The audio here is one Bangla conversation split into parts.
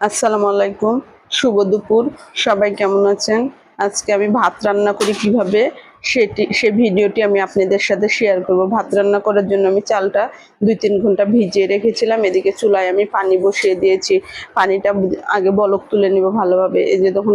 আসসালামু আলাইকুম। শুভ দুপুর। সবাই কেমন আছেন? আজকে আমি ভাত রান্না করি কীভাবে? সেটি, সে ভিডিওটি আমি আপনাদের সাথে শেয়ার করব। ভাত রান্না করার জন্য আমি চালটা দুই তিন ঘণ্টা ভিজিয়ে রেখেছিলাম। এদিকে চুলায় আমি পানি বসিয়ে দিয়েছি। পানিটা আগে বলক তুলে নিব ভালোভাবে। এই যে তখন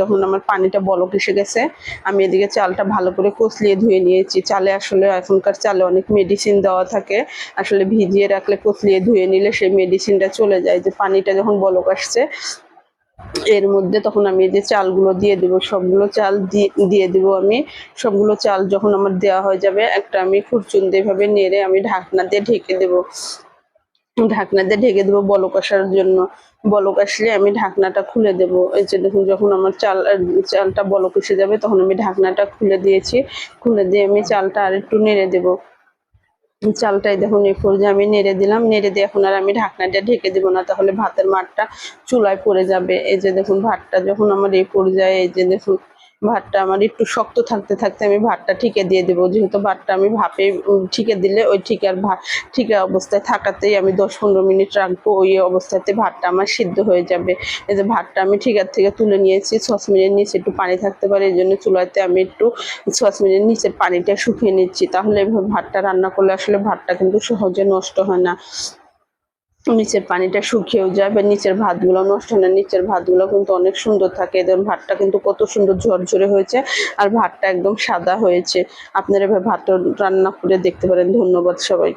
যখন আমার পানিটা বলক এসে গেছে। আমি এদিকে চালটা ভালো করে কচলিয়ে ধুয়ে নিয়েছি। চালে আসলে এখনকার চালে অনেক মেডিসিন দেওয়া থাকে। আসলে ভিজিয়ে রাখলে কচলিয়ে ধুয়ে নিলে সেই মেডিসিনটা চলে যায়। যে পানিটা যখন বলক আসছে এর মধ্যে তখন আমি যে চালগুলো দিয়ে দিব, সবগুলো চাল দিয়ে দিব আমি। সবগুলো চাল যখন আমার দেওয়া হয়ে যাবে, একটা আমি খুরচুন দিয়ে নেড়ে আমি ঢাকনা দিয়ে ঢেকে দেব। ঢাকনা দিয়ে ঢেকে দেবো বলক আসার জন্য। বলক আসলে আমি ঢাকনাটা খুলে দেব। এই যে দেখুন, যখন আমার চাল, চালটা বলক এসে যাবে, তখন আমি ঢাকনাটা খুলে দিয়েছি। খুলে দিয়ে আমি চালটা আর একটু নেড়ে দেবো। চালটাই দেখুন এই পর্যায়ে আমি নেড়ে দিলাম, নেড়ে দিয়ে এখন আর আমি ঢাকনাটা ঢেকে দেবো না, তাহলে ভাতের মাঠটা চুলায় পড়ে যাবে। এই যে দেখুন, ভাতটা যখন আমার এই পর্যায়ে এই যে দেখুন ভাতটা আমার একটু শক্ত থাকতে থাকতে আমি ভাতটা ঠিকে দিয়ে দেবো। যেহেতু ভাতটা আমি ভাপে ঠিকে দিলে ওই ঠিকার ভাত ঠিকা অবস্থায় থাকাতেই আমি দশ পনেরো মিনিট রাখব, ওই অবস্থাতে ভাতটা আমার সিদ্ধ হয়ে যাবে। এই যে ভাতটা আমি ঠিকার থেকে তুলে নিয়েছি সসমিনের নিচে একটু পানি থাকতে পারে, এই জন্য চুলাতে আমি একটু সসমিনের নিচের পানিটা শুকিয়ে নিচ্ছি। তাহলে ভাতটা রান্না করলে আসলে ভাতটা কিন্তু সহজে নষ্ট হয় না। নিচের পানিটা শুকিয়েও যায় বা নিচের ভাতগুলো নষ্ট হয় না। নিচের ভাতগুলো কিন্তু অনেক সুন্দর থাকে, এদের ভাতটা কিন্তু কত সুন্দর ঝরঝরে হয়েছে আর ভাতটা একদম সাদা হয়েছে। আপনারা এভাবে ভাত রান্না করে দেখতে পারেন। ধন্যবাদ সবাইকে।